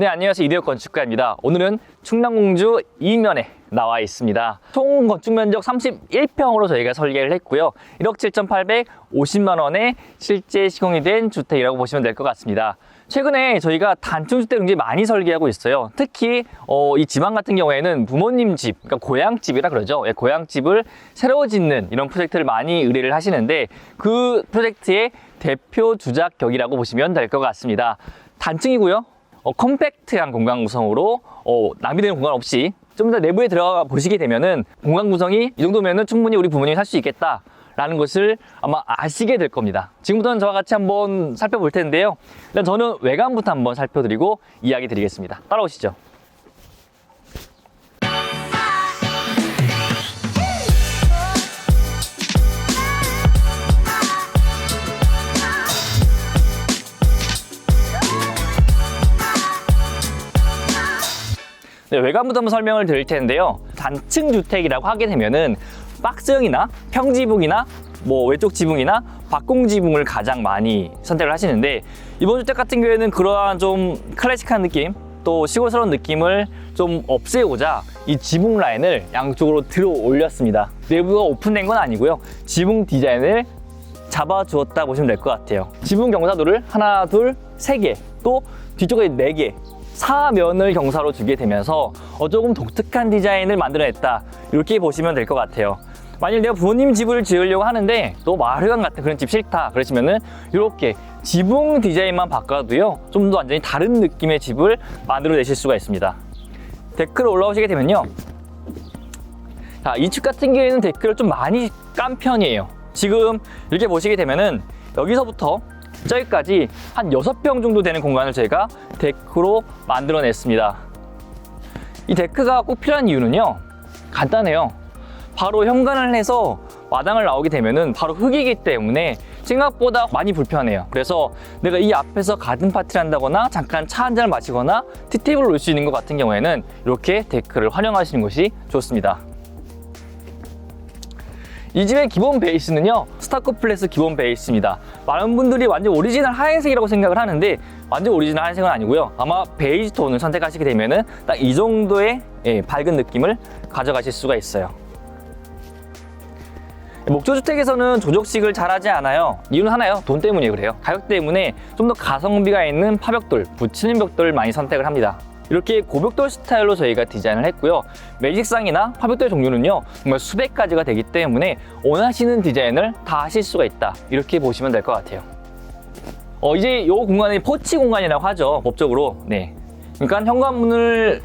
네, 안녕하세요. 이대혁 건축가입니다. 오늘은 충남공주 이면에 나와 있습니다. 총 건축 면적 31평으로 저희가 설계를 했고요. 1억 7,850만 원에 실제 시공이 된 주택이라고 보시면 될 것 같습니다. 최근에 저희가 단층 주택을 굉장히 많이 설계하고 있어요. 특히 어, 이 지방 같은 경우에는 부모님 집, 그러니까 고향 집이라 그러죠. 예, 고향 집을 새로 짓는 이런 프로젝트를 많이 의뢰를 하시는데 그 프로젝트의 대표 주작격이라고 보시면 될 것 같습니다. 단층이고요. 어, 컴팩트한 공간 구성으로 어, 낭비되는 공간 없이 좀 더 내부에 들어가 보시게 되면은 공간 구성이 이 정도면은 충분히 우리 부모님이 살 수 있겠다. 라는 것을 아마 아시게 될 겁니다. 지금부터는 저와 같이 한번 살펴볼 텐데요. 일단 저는 외관부터 한번 살펴드리고 이야기 드리겠습니다. 따라오시죠. 네, 외관부터 한번 설명을 드릴 텐데요. 단층 주택이라고 하게 되면은 박스형이나 평지붕이나 뭐 외쪽 지붕이나 박공 지붕을 가장 많이 선택을 하시는데 이번 주택 같은 경우에는 그러한 좀 클래식한 느낌 또 시골스러운 느낌을 좀 없애고자 이 지붕 라인을 양쪽으로 들어 올렸습니다. 내부가 오픈된 건 아니고요. 지붕 디자인을 잡아주었다 보시면 될 것 같아요. 지붕 경사도를 하나, 둘, 세 개, 또 뒤쪽에 네 개, 사면을 경사로 주게 되면서 어, 조금 독특한 디자인을 만들어냈다. 이렇게 보시면 될 것 같아요. 만일 내가 부모님 집을 지으려고 하는데 또 마을회관 같은 그런 집 싫다 그러시면은 이렇게 지붕 디자인만 바꿔도요 좀 더 완전히 다른 느낌의 집을 만들어내실 수가 있습니다. 데크를 올라오시게 되면요 자, 이 집 같은 경우에는 데크를 좀 많이 깐 편이에요. 지금 이렇게 보시게 되면은 여기서부터 저기까지 한 6평 정도 되는 공간을 저희가 데크로 만들어냈습니다. 이 데크가 꼭 필요한 이유는요. 간단해요. 바로 현관을 해서 마당을 나오게 되면은 바로 흙이기 때문에 생각보다 많이 불편해요. 그래서 내가 이 앞에서 가든 파티를 한다거나 잠깐 차 한 잔을 마시거나 티테이블을 놓을 수 있는 것 같은 경우에는 이렇게 데크를 활용하시는 것이 좋습니다. 이 집의 기본 베이스는요 스타크 플레스 기본 베이스입니다. 많은 분들이 완전 오리지널 하얀색이라고 생각을 하는데 완전 오리지널 하얀색은 아니고요. 아마 베이지 톤을 선택하시게 되면은 딱 이 정도의 예, 밝은 느낌을 가져가실 수가 있어요. 목조주택에서는 조적식을 잘하지 않아요. 이유는 하나요. 돈 때문에 그래요. 가격 때문에 좀 더 가성비가 있는 파벽돌 붙이는 벽돌을 많이 선택을 합니다 이렇게 고벽돌 스타일로 저희가 디자인을 했고요. 매직상이나 파벽돌 종류는요, 정말 수백 가지가 되기 때문에 원하시는 디자인을 다 하실 수가 있다. 이렇게 보시면 될 것 같아요. 어, 이제 이 공간이 포치 공간이라고 하죠. 법적으로. 네. 그러니까 현관문을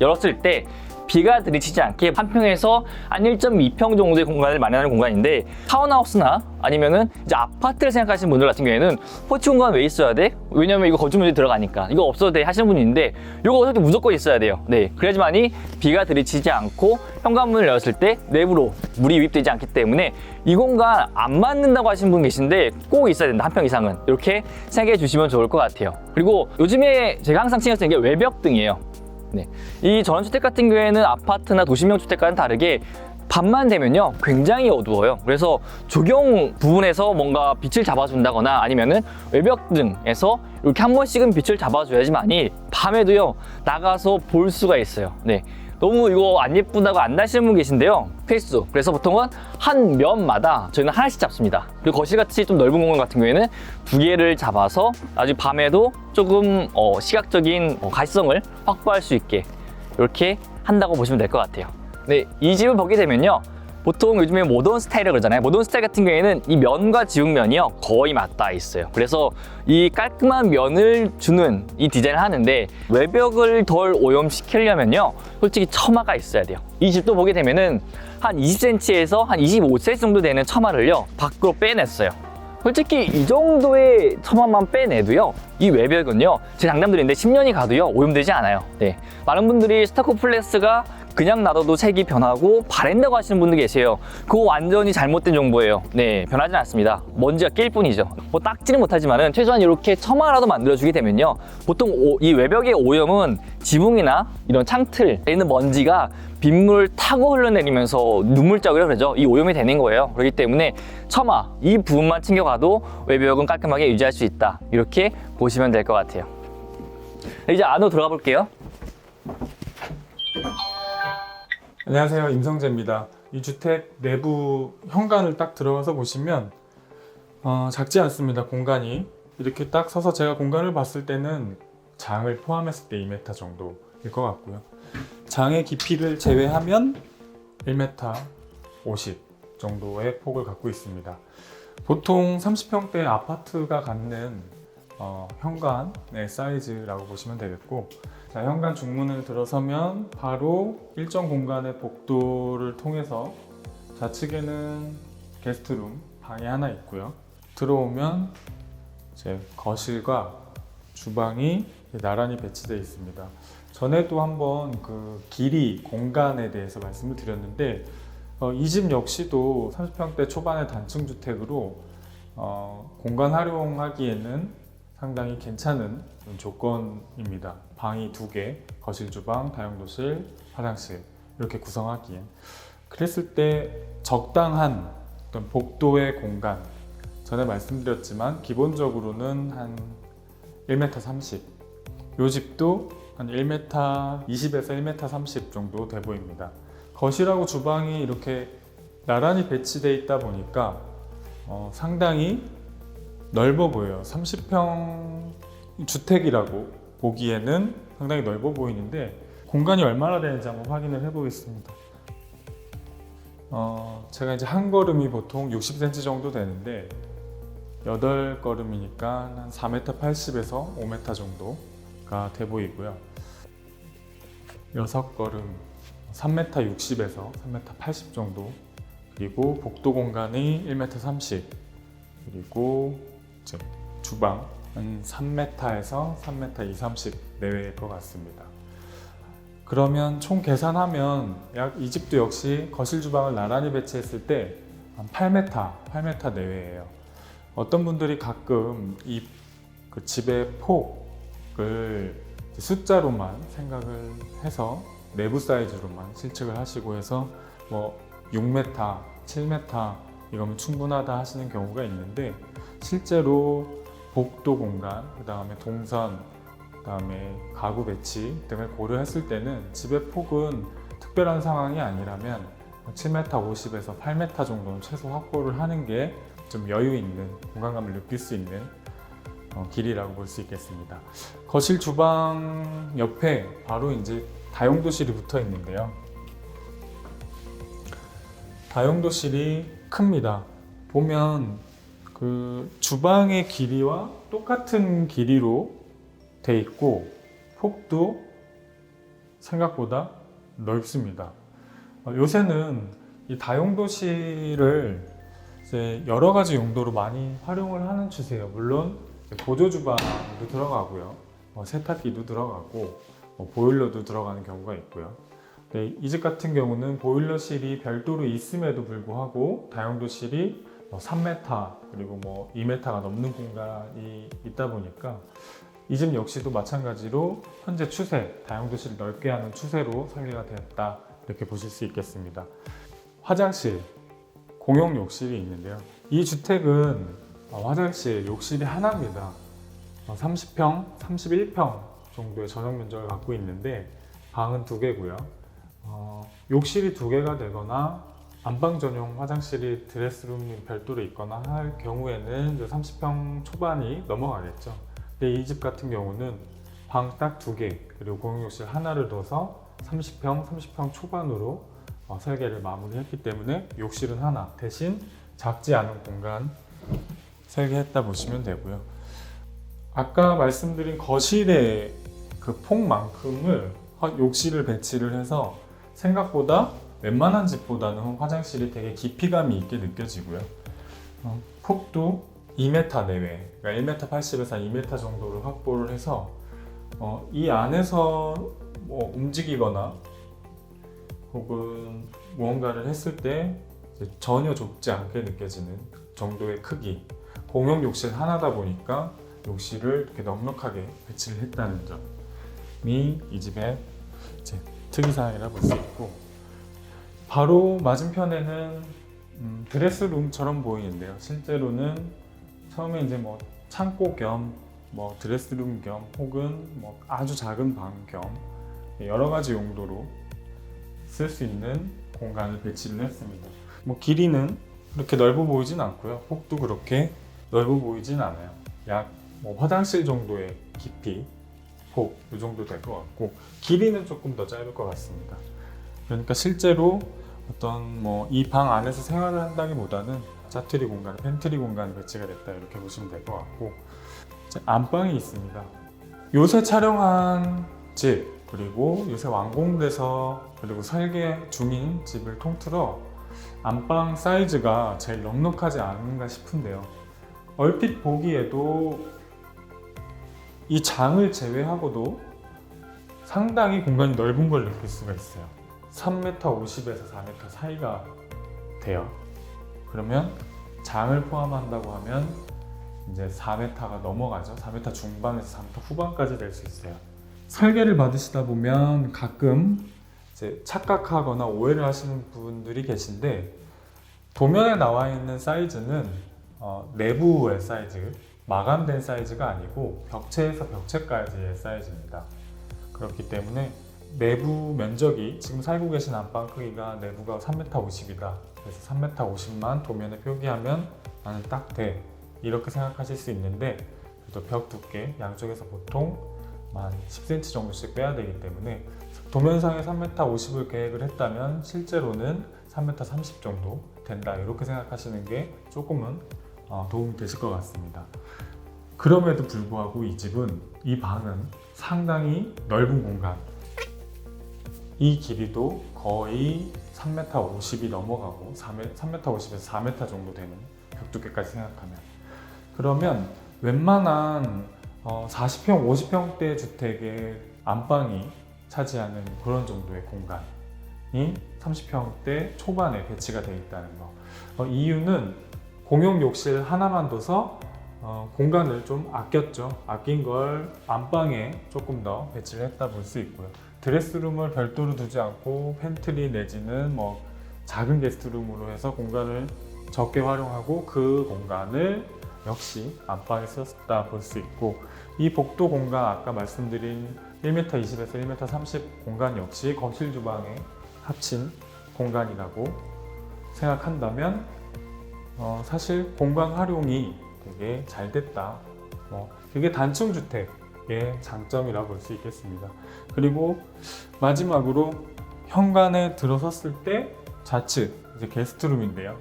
열었을 때 비가 들이치지 않게 한 평에서 한 1.2평 정도의 공간을 마련하는 공간인데 타운하우스나 아니면은 이제 아파트를 생각하시는 분들 같은 경우에는 포치 공간 왜 있어야 돼? 왜냐면 이거 건축물이 들어가니까 이거 없어도 돼 하시는 분이 있는데 이거 어떻게 무조건 있어야 돼요. 네, 그래야지만이 비가 들이치지 않고 현관문을 열었을 때 내부로 물이 유입되지 않기 때문에 이 공간 안 맞는다고 하시는 분 계신데 꼭 있어야 된다 한 평 이상은 이렇게 생각해 주시면 좋을 것 같아요. 그리고 요즘에 제가 항상 신경 쓰는 게 외벽등이에요. 네. 이 전원주택 같은 경우에는 아파트나 도시명 주택과는 다르게 밤만 되면요 굉장히 어두워요. 그래서 조경 부분에서 뭔가 빛을 잡아준다거나 아니면은 외벽 등에서 이렇게 한 번씩은 빛을 잡아줘야지만이 밤에도요 나가서 볼 수가 있어요. 네 너무 이거 안 예쁘다고 안 다시는 분 계신데요. 페이스 그래서 보통은 한 면마다 저희는 하나씩 잡습니다. 그리고 거실같이 좀 넓은 공간 같은 경우에는 두 개를 잡아서 아주 밤에도 조금 어, 시각적인 어, 가시성을 확보할 수 있게 이렇게 한다고 보시면 될 것 같아요. 네, 이 집을 보게 되면요. 보통 요즘에 모던 스타일이라고 그러잖아요. 모던 스타일 같은 경우에는 이 면과 지붕면이요. 거의 맞닿아 있어요. 그래서 이 깔끔한 면을 주는 이 디자인을 하는데 외벽을 덜 오염시키려면요. 솔직히 처마가 있어야 돼요. 이 집도 보게 되면은 한 20cm에서 한 25cm 정도 되는 처마를요. 밖으로 빼냈어요. 솔직히 이 정도의 처마만 빼내도요 이 외벽은요 제 장담드리는데 10년이 가도요 오염되지 않아요 네 많은 분들이 스타코 플렉스가 그냥 놔둬도 색이 변하고 바랜다고 하시는 분들 계세요 그거 완전히 잘못된 정보예요 네 변하지 않습니다 먼지가 낄 뿐이죠 뭐 닦지는 못하지만은 최소한 이렇게 처마라도 만들어주게 되면요 보통 오- 이 외벽의 오염은 지붕이나 이런 창틀에 있는 먼지가 빗물 타고 흘러내리면서 눈물자국이라 그러죠. 이 오염이 되는 거예요. 그렇기 때문에 처마 이 부분만 챙겨가도 외벽은 깔끔하게 유지할 수 있다. 이렇게 보시면 될 것 같아요. 이제 안으로 들어가 볼게요. 안녕하세요 임성재입니다. 이 주택 내부 현관을 딱 들어가서 보시면 어, 작지 않습니다 공간이 이렇게 딱 서서 제가 공간을 봤을 때는 장을 포함했을 때 2m 정도일 것 같고요. 장의 깊이를 제외하면 1m 50 정도의 폭을 갖고 있습니다. 보통 30평대 아파트가 갖는 어, 현관의 사이즈라고 보시면 되겠고 자, 현관 중문을 들어서면 바로 일정 공간의 복도를 통해서 좌측에는 게스트룸 방이 하나 있고요. 들어오면 이제 거실과 주방이 나란히 배치되어 있습니다. 전에도 한번 그 길이 공간에 대해서 말씀을 드렸는데 어, 이집 역시도 30평대 초반의 단층 주택으로 어, 공간 활용하기에는 상당히 괜찮은 조건입니다. 방이 두 개, 거실, 주방, 다용도실, 화장실 이렇게 구성하기엔 그랬을 때 적당한 어떤 복도의 공간 전에 말씀드렸지만 기본적으로는 한 1m 30. 요 집도 한 1m 20에서 1m 30 정도 돼 보입니다. 거실하고 주방이 이렇게 나란히 배치되어 있다 보니까 어, 상당히 넓어 보여요. 30평 주택이라고 보기에는 상당히 넓어 보이는데 공간이 얼마나 되는지 한번 확인을 해보겠습니다. 어, 제가 이제 한 걸음이 보통 60cm 정도 되는데 8걸음이니까 한 4m 80에서 5m 정도가 돼 보이고요. 6걸음 3m 60에서 3m 80 정도 그리고 복도 공간이 1m 30 그리고 이제 주방 한 3m에서 3m 2, 30 내외일 것 같습니다. 그러면 총 계산하면 약 이 집도 역시 거실 주방을 나란히 배치했을 때 한 8m, 8m 내외예요. 어떤 분들이 가끔 이 그 집의 폭을 숫자로만 생각을 해서 내부 사이즈로만 실측을 하시고 해서 뭐 6m, 7m 이거면 충분하다 하시는 경우가 있는데 실제로 복도 공간, 그 다음에 동선, 그 다음에 가구 배치 등을 고려했을 때는 집의 폭은 특별한 상황이 아니라면 7m 50에서 8m 정도는 최소 확보를 하는 게 좀 여유 있는 공간감을 느낄 수 있는 어, 길이라고 볼 수 있겠습니다. 거실 주방 옆에 바로 이제 다용도실이 붙어 있는데요. 다용도실이 큽니다. 보면 그 주방의 길이와 똑같은 길이로 돼 있고 폭도 생각보다 넓습니다. 어, 요새는 이 다용도실을 여러 가지 용도로 많이 활용을 하는 추세예요. 물론 보조 주방도 들어가고요, 뭐 세탁기도 들어가고 뭐 보일러도 들어가는 경우가 있고요. 네, 이집 같은 경우는 보일러실이 별도로 있음에도 불구하고 다용도실이 뭐 3m 그리고 뭐 2m가 넘는 공간이 있다 보니까 이 집 역시도 마찬가지로 현재 추세 다용도실을 넓게 하는 추세로 설계가 되었다 이렇게 보실 수 있겠습니다. 화장실 공용 욕실이 있는데요. 이 주택은 어, 화장실 욕실이 하나입니다. 어, 30평, 31평 정도의 전용 면적을 갖고 있는데 방은 두 개고요. 어, 욕실이 두 개가 되거나 안방 전용 화장실이 드레스룸이 별도로 있거나 할 경우에는 이제 30평 초반이 넘어가겠죠. 근데 이 집 같은 경우는 방 딱 두 개, 그리고 공용욕실 하나를 둬서 30평, 30평 초반으로 어, 설계를 마무리했기 때문에 욕실은 하나, 대신 작지 않은 공간 설계했다 보시면 되고요. 아까 말씀드린 거실의 그 폭만큼을 화- 욕실을 배치를 해서 생각보다 웬만한 집보다는 화장실이 되게 깊이감이 있게 느껴지고요. 어, 폭도 2m 내외, 그러니까 1m 80에서 2m 정도를 확보를 해서 어, 이 안에서 뭐 움직이거나 혹은 무언가를 했을 때 전혀 좁지 않게 느껴지는 정도의 크기. 공용 욕실 하나다 보니까 욕실을 이렇게 넉넉하게 배치를 했다는 점이 이 집의 특이사항이라 볼 수 있고 바로 맞은편에는 음, 드레스룸처럼 보이는데요. 실제로는 처음에 이제 뭐 창고 겸 뭐 드레스룸 겸 혹은 뭐 아주 작은 방 겸 여러 가지 용도로 쓸 수 있는 공간을 배치를 했습니다. 뭐 길이는 그렇게 넓어 보이진 않고요. 폭도 그렇게 넓어 보이진 않아요. 약 뭐 화장실 정도의 깊이, 폭 이 정도 될 것 같고 길이는 조금 더 짧을 것 같습니다. 그러니까 실제로 어떤 뭐 이 방 안에서 생활을 한다기보다는 자투리 공간, 팬트리 공간이 배치가 됐다 이렇게 보시면 될 것 같고 안방이 있습니다. 요새 촬영한 집 그리고 요새 완공돼서 그리고 설계 중인 집을 통틀어 안방 사이즈가 제일 넉넉하지 않은가 싶은데요. 얼핏 보기에도 이 장을 제외하고도 상당히 공간이 넓은 걸 느낄 수가 있어요. 3m 50에서 4m 사이가 돼요. 그러면 장을 포함한다고 하면 이제 4m가 넘어가죠. 4m 중반에서 4m 후반까지 될 수 있어요. 설계를 받으시다 보면 가끔 이제 착각하거나 오해를 하시는 분들이 계신데 도면에 나와 있는 사이즈는 어, 내부의 사이즈, 마감된 사이즈가 아니고 벽체에서 벽체까지의 사이즈입니다. 그렇기 때문에 내부 면적이 지금 살고 계신 안방 크기가 내부가 3m 50이다. 그래서 3m 50만 도면에 표기하면 나는 딱 돼. 이렇게 생각하실 수 있는데 그래도 벽 두께 양쪽에서 보통 한 10cm 정도씩 빼야 되기 때문에 도면상에 3m 50을 계획을 했다면 실제로는 3m 30 정도 된다. 이렇게 생각하시는 게 조금은 어, 도움이 되실 것 같습니다. 그럼에도 불구하고 이 집은 이 방은 상당히 넓은 공간 이 길이도 거의 3m 50이 넘어가고 3m, 50에서 4m 정도 되는 벽 두께까지 생각하면 그러면 웬만한 어, 40평, 50평대 주택의 안방이 차지하는 그런 정도의 공간이 30평대 초반에 배치가 되어 있다는 거. 어, 이유는 공용 욕실 하나만 둬서 어, 공간을 좀 아꼈죠. 아낀 걸 안방에 조금 더 배치를 했다 볼 수 있고요. 드레스룸을 별도로 두지 않고 팬트리 내지는 뭐 작은 게스트룸으로 해서 공간을 적게 활용하고 그 공간을 역시 안방에 썼다 볼 수 있고 이 복도 공간 아까 말씀드린 1m 20에서 1m 30 공간 역시 거실 주방에 합친 공간이라고 생각한다면 어, 사실 공간 활용이 되게 잘 됐다. 뭐 그게 단층 주택 의 장점이라 볼 수 있겠습니다. 그리고 마지막으로 현관에 들어섰을 때 좌측 이제 게스트룸인데요.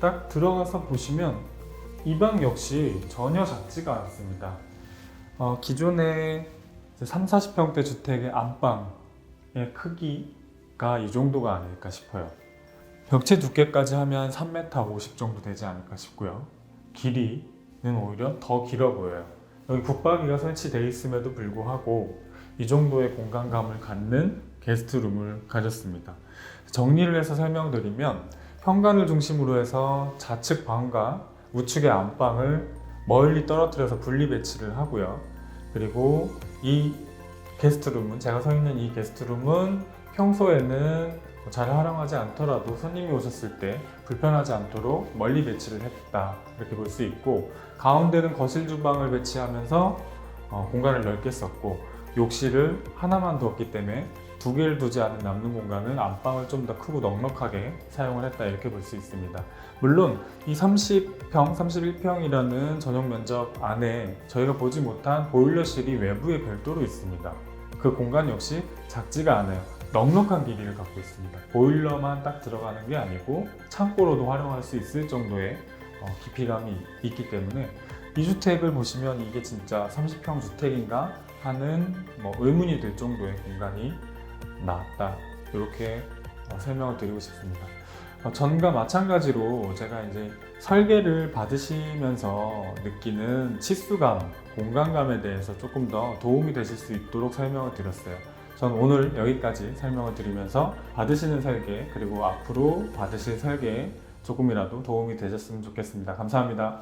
딱 들어가서 보시면 이 방 역시 전혀 작지가 않습니다. 어, 기존의 3, 40평대 주택의 안방의 크기가 이 정도가 아닐까 싶어요. 벽체 두께까지 하면 3m 50 정도 되지 않을까 싶고요. 길이는 오히려 더 길어 보여요. 여기 붙박이가 설치되어 있음에도 불구하고 이 정도의 공간감을 갖는 게스트룸을 가졌습니다. 정리를 해서 설명드리면 현관을 중심으로 해서 좌측 방과 우측의 안방을 멀리 떨어뜨려서 분리 배치를 하고요. 그리고 이 게스트룸은 제가 서 있는 이 게스트룸은 평소에는 잘 활용하지 않더라도 손님이 오셨을 때 불편하지 않도록 멀리 배치를 했다 이렇게 볼 수 있고 가운데는 거실 주방을 배치하면서 어, 공간을 넓게 썼고 욕실을 하나만 두었기 때문에 두 개를 두지 않은 남는 공간은 안방을 좀 더 크고 넉넉하게 사용을 했다 이렇게 볼 수 있습니다. 물론 이 30평, 31평이라는 전용 면적 안에 저희가 보지 못한 보일러실이 외부에 별도로 있습니다. 그 공간 역시 작지가 않아요. 넉넉한 길이를 갖고 있습니다. 보일러만 딱 들어가는 게 아니고 창고로도 활용할 수 있을 정도의 어, 깊이감이 있기 때문에 이 주택을 보시면 이게 진짜 30평 주택인가 하는 뭐 의문이 들 정도의 공간이 나왔다. 이렇게 어, 설명을 드리고 싶습니다. 어, 전과 마찬가지로 제가 이제 설계를 받으시면서 느끼는 치수감, 공간감에 대해서 조금 더 도움이 되실 수 있도록 설명을 드렸어요. 전 오늘 여기까지 설명을 드리면서 받으시는 설계 그리고 앞으로 받으실 설계에 조금이라도 도움이 되셨으면 좋겠습니다. 감사합니다.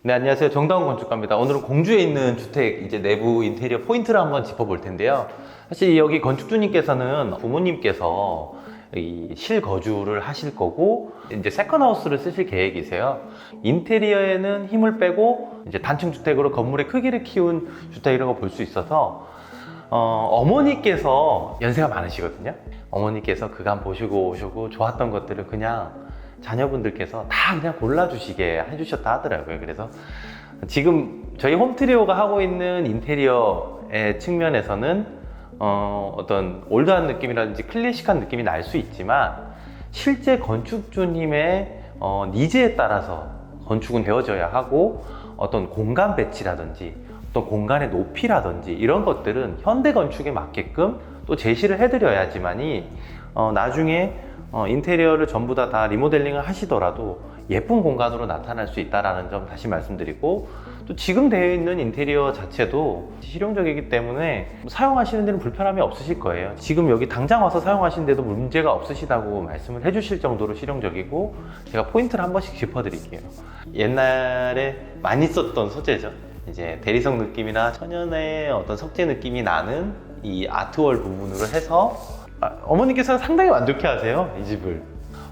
네, 안녕하세요. 정다운 건축가입니다. 오늘은 공주에 있는 주택 이제 내부 인테리어 포인트를 한번 짚어볼 텐데요. 사실 여기 건축주님께서는 부모님께서 이 실거주를 하실 거고 이제 세컨하우스를 쓰실 계획이세요. 인테리어에는 힘을 빼고 이제 단층 주택으로 건물의 크기를 키운 주택이라고 볼 수 있어서 어, 어머니께서 연세가 많으시거든요. 어머니께서 그간 보시고 오시고 좋았던 것들을 그냥 자녀분들께서 다 그냥 골라주시게 해주셨다 하더라고요. 그래서 지금 저희 홈트리오가 하고 있는 인테리어의 측면에서는 어, 어떤 올드한 느낌이라든지 클래식한 느낌이 날 수 있지만 실제 건축주님의 어, 니즈에 따라서 건축은 되어져야 하고 어떤 공간 배치라든지 어떤 공간의 높이라든지 이런 것들은 현대 건축에 맞게끔 또 제시를 해드려야지만이 어, 나중에 어, 인테리어를 전부 다, 다 리모델링을 하시더라도 예쁜 공간으로 나타날 수 있다는 점 다시 말씀드리고 또 지금 되어 있는 인테리어 자체도 실용적이기 때문에 사용하시는 데는 불편함이 없으실 거예요. 지금 여기 당장 와서 사용하시는데도 문제가 없으시다고 말씀을 해주실 정도로 실용적이고 제가 포인트를 한 번씩 짚어드릴게요. 옛날에 많이 썼던 소재죠. 이제 대리석 느낌이나 천연의 어떤 석재 느낌이 나는 이 아트월 부분으로 해서 아, 어머니께서 상당히 만족해 하세요. 이 집을.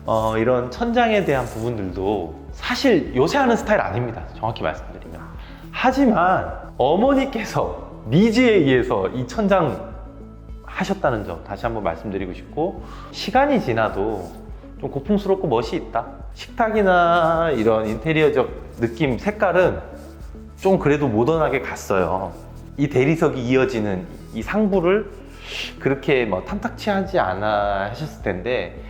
어, 이런 천장에 대한 부분들도 사실 요새 하는 스타일 아닙니다. 정확히 말씀드리면. 하지만 어머니께서 니즈에 의해서 이 천장 하셨다는 점 다시 한번 말씀드리고 싶고 시간이 지나도 좀 고풍스럽고 멋이 있다. 식탁이나 이런 인테리어적 느낌, 색깔은 좀 그래도 모던하게 갔어요. 이 대리석이 이어지는 이 상부를 그렇게 뭐 탐탁치 하지 않아 하셨을 텐데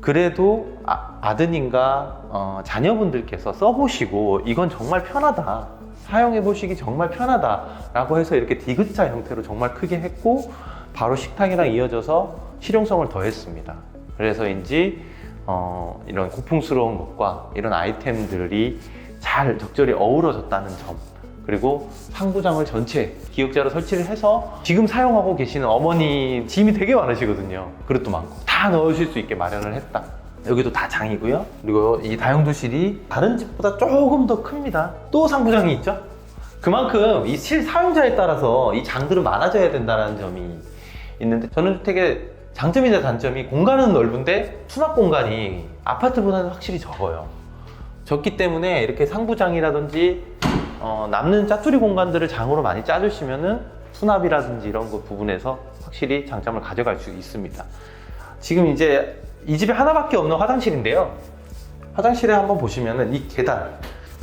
그래도 아, 드님과 어, 자녀분들께서 써보시고 이건 정말 편하다 사용해 보시기 정말 편하다 라고 해서 이렇게 디귿자 형태로 정말 크게 했고 바로 식탁이랑 이어져서 실용성을 더했습니다. 그래서인지 어, 이런 고풍스러운 것과 이런 아이템들이 잘 적절히 어우러졌다는 점 그리고 상부장을 전체 기역자로 설치를 해서 지금 사용하고 계시는 어머니 짐이 되게 많으시거든요. 그릇도 많고 다 넣으실 수 있게 마련을 했다. 여기도 다 장이고요. 그리고 이 다용도실이 다른 집보다 조금 더 큽니다. 또 상부장이 있죠. 그만큼 이 실 사용자에 따라서 이 장들은 많아져야 된다는 점이 있는데 전원주택의 장점이자 단점이 공간은 넓은데 수납 공간이 아파트보다는 확실히 적어요. 적기 때문에 이렇게 상부장이라든지 어, 남는 짜투리 공간들을 장으로 많이 짜주시면은 수납이라든지 이런 것 부분에서 확실히 장점을 가져갈 수 있습니다. 지금 이제 이 집에 하나밖에 없는 화장실인데요. 화장실에 한번 보시면은 이 계단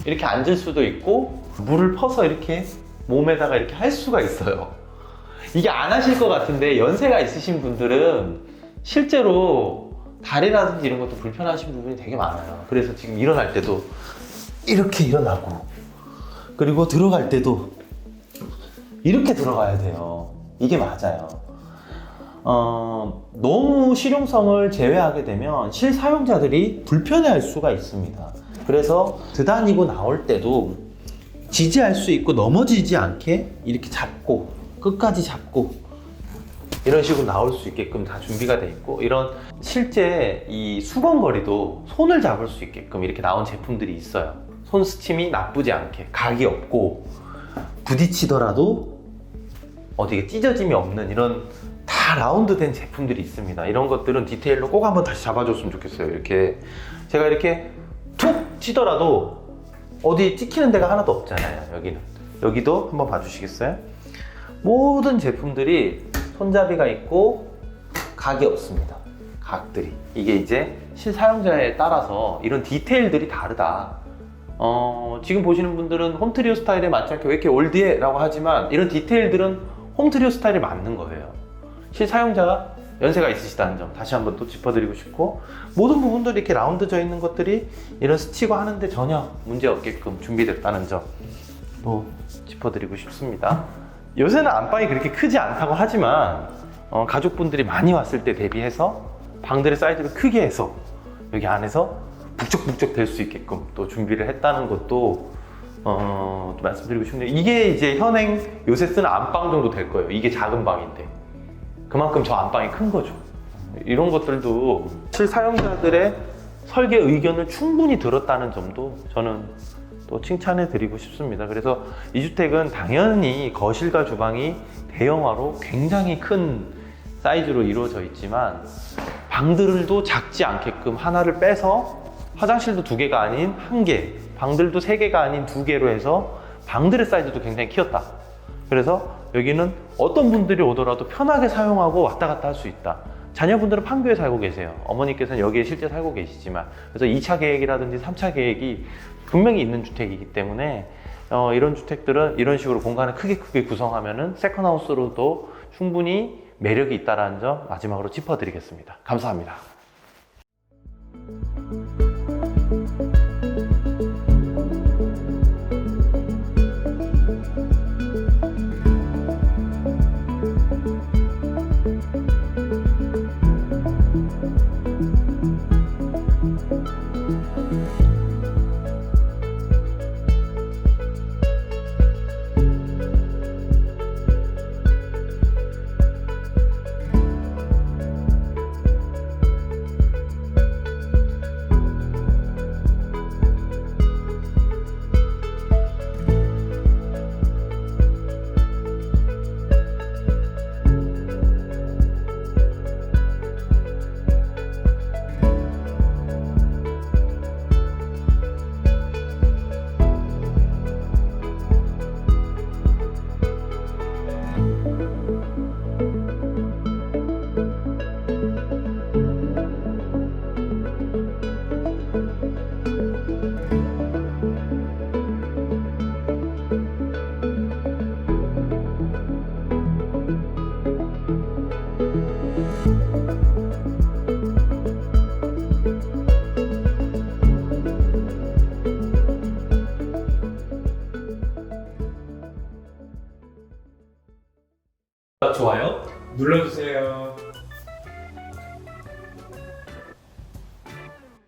이렇게 앉을 수도 있고 물을 퍼서 이렇게 몸에다가 이렇게 할 수가 있어요. 이게 안 하실 것 같은데 연세가 있으신 분들은 실제로 다리라든지 이런 것도 불편하신 부분이 되게 많아요. 그래서 지금 일어날 때도 이렇게 일어나고 그리고 들어갈 때도 이렇게 들어가야 돼요. 이게 맞아요. 어, 너무 실용성을 제외하게 되면 실사용자들이 불편해할 수가 있습니다. 그래서 드다니고 나올 때도 지지할 수 있고 넘어지지 않게 이렇게 잡고 끝까지 잡고 이런 식으로 나올 수 있게끔 다 준비가 돼 있고 이런 실제 이 수건거리도 손을 잡을 수 있게끔 이렇게 나온 제품들이 있어요. 손 스침이 나쁘지 않게 각이 없고 부딪히더라도 어디에 찢어짐이 없는 이런 다 라운드 된 제품들이 있습니다. 이런 것들은 디테일로 꼭 한번 다시 잡아줬으면 좋겠어요. 이렇게 제가 이렇게 툭 치더라도 어디 찍히는 데가 하나도 없잖아요. 여기는 여기도 한번 봐주시겠어요? 모든 제품들이 손잡이가 있고 각이 없습니다. 각들이 이게 이제 실사용자에 따라서 이런 디테일들이 다르다. 어, 지금 보시는 분들은 홈트리오 스타일에 맞지 않게 왜 이렇게 올드해? 라고 하지만 이런 디테일들은 홈트리오 스타일에 맞는 거예요. 실사용자가 연세가 있으시다는 점 다시 한번 또 짚어드리고 싶고 모든 부분들이 이렇게 라운드져 있는 것들이 이런 스치고 하는데 전혀 문제 없게끔 준비됐다는 점 또 짚어드리고 싶습니다. 요새는 안방이 그렇게 크지 않다고 하지만 어, 가족분들이 많이 왔을 때 대비해서 방들의 사이즈를 크게 해서 여기 안에서 북적북적 될 수 있게끔 또 준비를 했다는 것도 어, 또 말씀드리고 싶네요. 이게 이제 현행 요새 쓰는 안방 정도 될 거예요. 이게 작은 방인데 그만큼 저 안방이 큰 거죠. 이런 것들도 실 사용자들의 설계 의견을 충분히 들었다는 점도 저는 또 칭찬해 드리고 싶습니다. 그래서 이 주택은 당연히 거실과 주방이 대형화로 굉장히 큰 사이즈로 이루어져 있지만 방들도 작지 않게끔 하나를 빼서 화장실도 두 개가 아닌 한 개, 방들도 세 개가 아닌 두 개로 해서 방들의 사이즈도 굉장히 키웠다. 그래서 여기는 어떤 분들이 오더라도 편하게 사용하고 왔다 갔다 할 수 있다. 자녀분들은 판교에 살고 계세요. 어머니께서는 여기에 실제 살고 계시지만 그래서 2차 계획이라든지 3차 계획이 분명히 있는 주택이기 때문에 어, 이런 주택들은 이런 식으로 공간을 크게 크게 구성하면은 세컨하우스로도 충분히 매력이 있다라는 점 마지막으로 짚어드리겠습니다. 감사합니다.